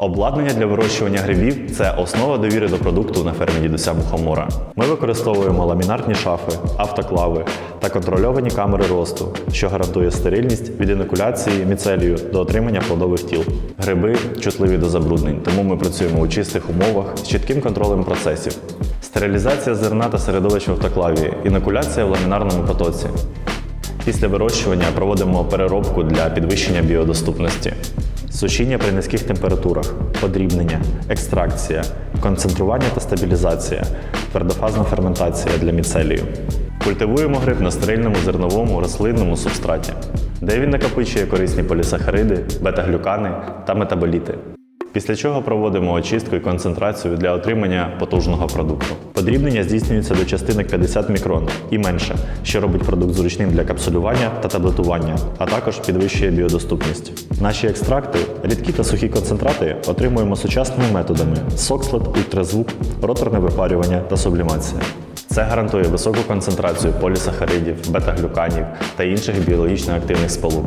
Обладнання для вирощування грибів це основа довіри до продукту на фермі дідуся Мухомора. Ми використовуємо ламінарні шафи, автоклави та контрольовані камери росту, що гарантує стерильність від інокуляції міцелію до отримання плодових тіл. Гриби чутливі до забруднень, тому ми працюємо у чистих умовах з чітким контролем процесів. Стерилізація зерна та середовищ в автоклаві, інокуляція в ламінарному потоці. Після вирощування проводимо переробку для підвищення біодоступності. Сушіння при низьких температурах, подрібнення, екстракція, концентрування та стабілізація, твердофазна ферментація для міцелію. Культивуємо гриб на стерильному зерновому рослинному субстраті, де він накопичує корисні полісахариди, бета-глюкани та метаболіти. Після чого проводимо очистку і концентрацію для отримання потужного продукту. Подрібнення здійснюється до частинок 50 мікрон і менше, що робить продукт зручним для капсулювання та таблетування, а також підвищує біодоступність. Наші екстракти, рідкі та сухі концентрати отримуємо сучасними методами: сокслет, ультразвук, роторне випарювання та сублімація. Це гарантує високу концентрацію полісахаридів, бета-глюканів та інших біологічно активних сполук.